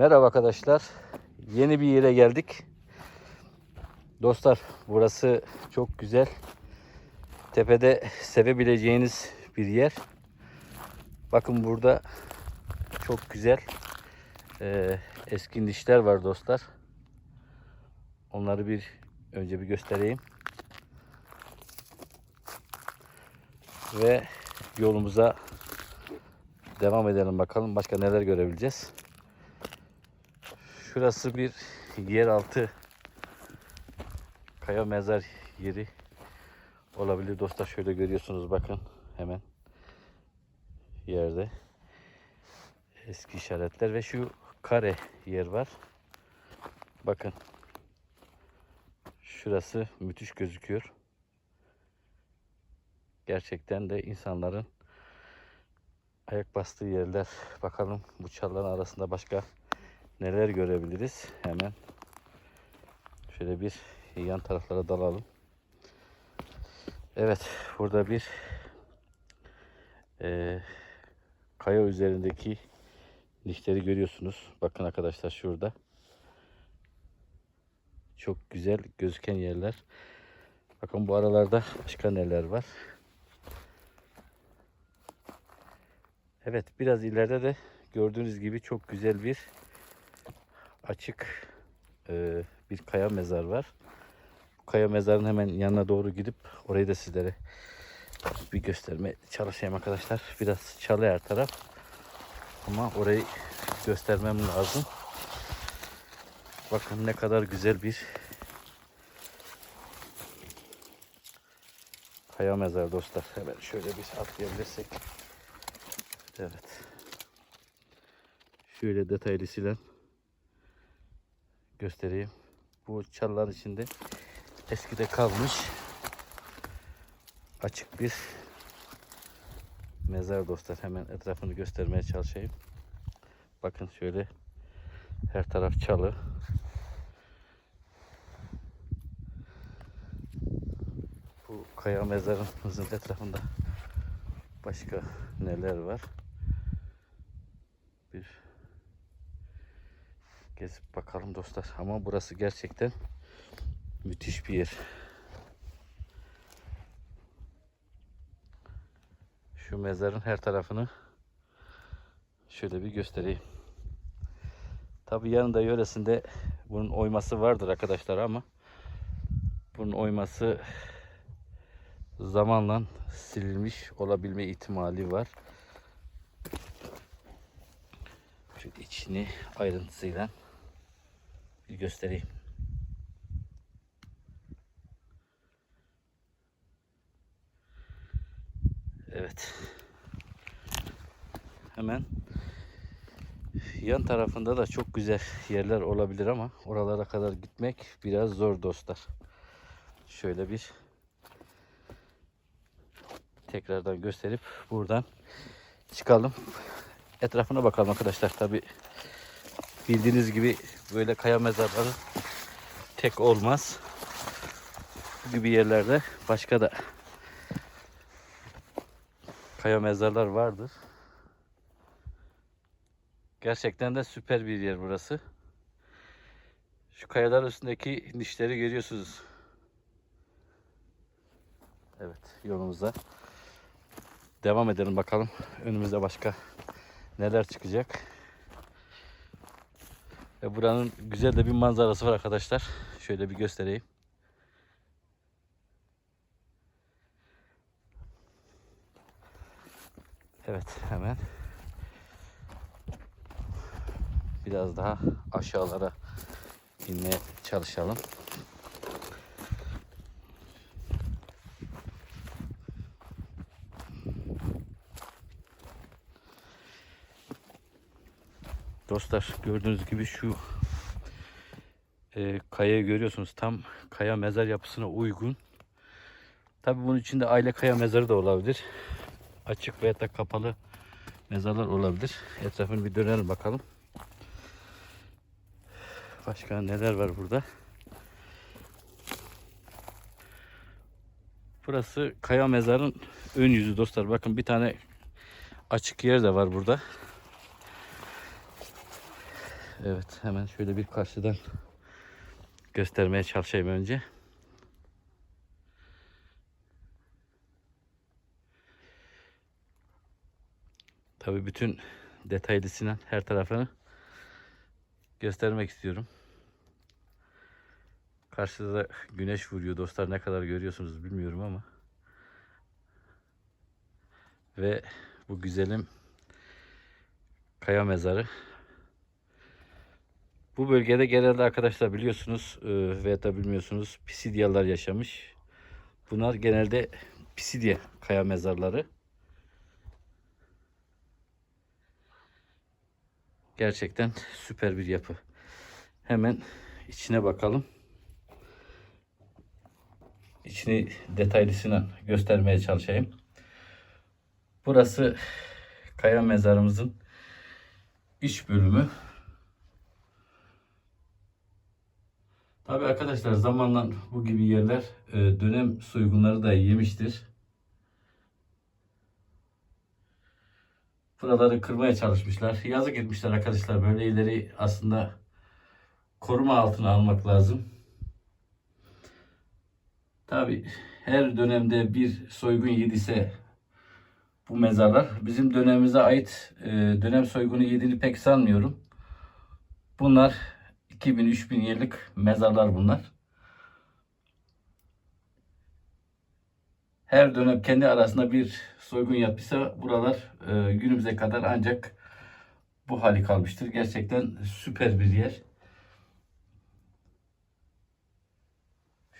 Merhaba arkadaşlar. Yeni bir yere geldik. Dostlar burası çok güzel. Tepede sevebileceğiniz bir yer. Bakın burada çok güzel e, eski nişler var dostlar. Onları bir önce bir göstereyim. Ve yolumuza devam edelim bakalım başka neler görebileceğiz. Şurası bir yeraltı kaya mezar yeri olabilir dostlar. Şöyle görüyorsunuz bakın hemen yerde eski işaretler ve şu kare yer var. Bakın şurası müthiş gözüküyor. Gerçekten de insanların ayak bastığı yerler. Bakalım bu çalların arasında başka neler görebiliriz. Hemen şöyle bir yan taraflara dalalım. Evet burada bir eee, kaya üzerindeki nişleri görüyorsunuz. Bakın arkadaşlar şurada. Çok güzel gözüken yerler. Bakın bu aralarda başka neler var. Evet biraz ileride de gördüğünüz gibi çok güzel bir açık e, bir kaya mezar var. Bu kaya mezarın hemen yanına doğru gidip orayı da sizlere bir gösterme çalışayım arkadaşlar. Biraz çalı her taraf. Ama orayı göstermem lazım. Bakın ne kadar güzel bir kaya mezar dostlar. Hemen şöyle bir atlayabilirsek. Evet. Şöyle detaylısıyla göstereyim. Bu çalılar içinde eskide kalmış açık bir mezar dostlar. Hemen etrafını göstermeye çalışayım. Bakın şöyle her taraf çalı. Bu kaya mezarımızın etrafında başka neler var? Bir gezip bakalım dostlar. Ama burası gerçekten müthiş bir yer. Şu mezarın her tarafını şöyle bir göstereyim. Tabi yanında yöresinde bunun oyması vardır arkadaşlar ama bunun oyması zamanla silinmiş olabilme ihtimali var. Şu içini ayrıntısıyla bir göstereyim. Evet. Hemen yan tarafında da çok güzel yerler olabilir ama oralara kadar gitmek biraz zor dostlar. Şöyle bir tekrardan gösterip buradan çıkalım. Etrafına bakalım arkadaşlar. Tabi bildiğiniz gibi böyle kaya mezarları tek olmaz. Gibi yerlerde başka da kaya mezarlar vardır. Gerçekten de süper bir yer burası. Şu kayalar üstündeki nişleri görüyorsunuz. Evet yolumuza devam edelim bakalım. Önümüzde başka neler çıkacak. Ve buranın güzel de bir manzarası var arkadaşlar. Şöyle bir göstereyim. Evet hemen biraz daha aşağılara inmeye çalışalım. Dostlar gördüğünüz gibi şu e, kayayı görüyorsunuz. Tam kaya mezar yapısına uygun. Tabi bunun içinde aile kaya mezarı da olabilir. Açık veya da kapalı mezarlar olabilir. Etrafını bir dönelim bakalım. Başka neler var burada? Burası kaya mezarın ön yüzü dostlar. Bakın bir tane açık yer de var burada. Evet hemen şöyle bir karşıdan göstermeye çalışayım önce. Tabii bütün detaylısıyla her tarafını göstermek istiyorum. Karşıda da güneş vuruyor dostlar. Ne kadar görüyorsunuz bilmiyorum ama. Ve bu güzelim kaya mezarı. Bu bölgede genelde arkadaşlar biliyorsunuz e, veya da bilmiyorsunuz Pisidyalar yaşamış. Bunlar genelde Pisidya kaya mezarları. Gerçekten süper bir yapı. Hemen içine bakalım. İçini detaylısına göstermeye çalışayım. Burası kaya mezarımızın iç bölümü. Tabi arkadaşlar zamanla bu gibi yerler e, dönem soygunları da yemiştir. Buraları kırmaya çalışmışlar. Yazık etmişler arkadaşlar. Böyle ileri aslında koruma altına almak lazım. Tabi her dönemde bir soygun yediyse bu mezarlar bizim dönemimize ait e, dönem soygunu yediğini pek sanmıyorum. Bunlar 2000-3000 yıllık mezarlar bunlar. Her dönem kendi arasında bir soygun yapıysa buralar e, günümüze kadar ancak bu hali kalmıştır. Gerçekten süper bir yer.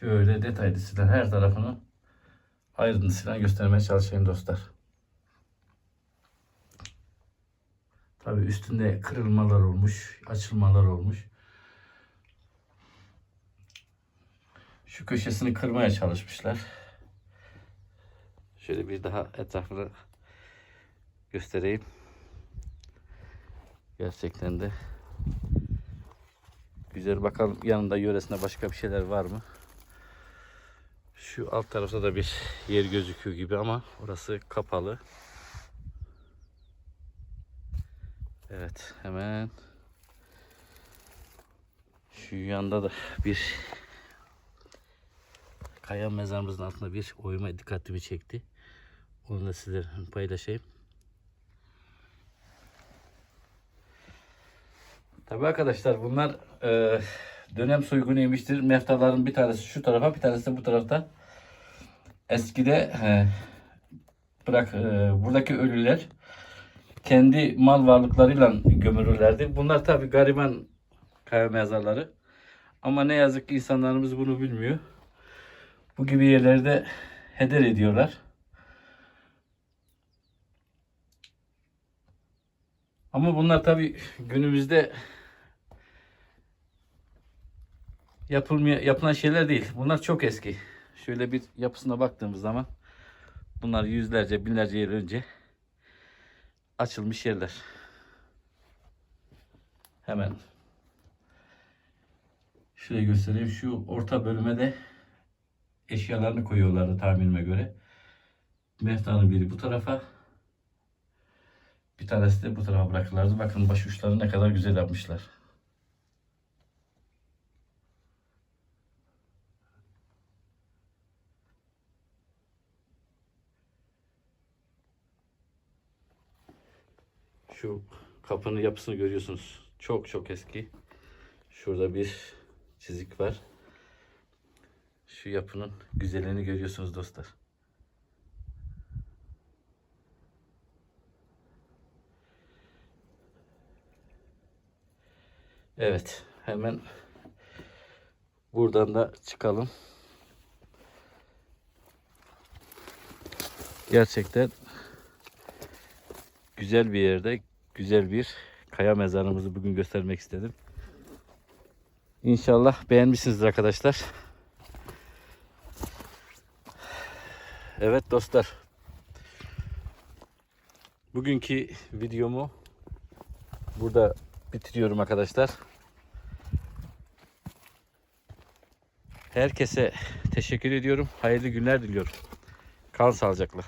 Şöyle detaylısıyla her tarafını ayrıntısıyla göstermeye çalışayım dostlar. Tabii üstünde kırılmalar olmuş, açılmalar olmuş. Şu köşesini kırmaya çalışmışlar. Şöyle bir daha etrafını göstereyim. Gerçekten de güzel. Bakalım yanında yöresinde başka bir şeyler var mı? Şu alt tarafta da bir yer gözüküyor gibi ama orası kapalı. Evet hemen şu yanda da bir kaya mezarımızın altında bir oyma dikkatimi çekti. Onu da size paylaşayım. Tabi arkadaşlar bunlar e, dönem soygunu yemiştir. Meftaların bir tanesi şu tarafa bir tanesi de bu tarafta. Eskide e, bırak e, buradaki ölüler kendi mal varlıklarıyla gömülürlerdi. Bunlar tabi gariban kaya mezarları. Ama ne yazık ki insanlarımız bunu bilmiyor. Bu gibi yerlerde heder ediyorlar. Ama bunlar tabi günümüzde yapılmaya yapılan şeyler değil. Bunlar çok eski. Şöyle bir yapısına baktığımız zaman bunlar yüzlerce, binlerce yıl önce açılmış yerler. Hemen şöyle göstereyim. Şu orta bölüme de eşyalarını koyuyorlardı tahminime göre. Meftanın biri bu tarafa. Bir tanesi de bu tarafa bırakırlardı. Bakın baş uçları ne kadar güzel yapmışlar. Şu kapının yapısını görüyorsunuz. Çok çok eski. Şurada bir çizik var. Şu yapının güzelliğini görüyorsunuz dostlar. Evet, hemen buradan da çıkalım. Gerçekten güzel bir yerde, güzel bir kaya mezarımızı bugün göstermek istedim. İnşallah beğenmişsinizdir arkadaşlar. Evet dostlar. Bugünkü videomu burada bitiriyorum arkadaşlar. Herkese teşekkür ediyorum. Hayırlı günler diliyorum. Kalın sağlıcakla.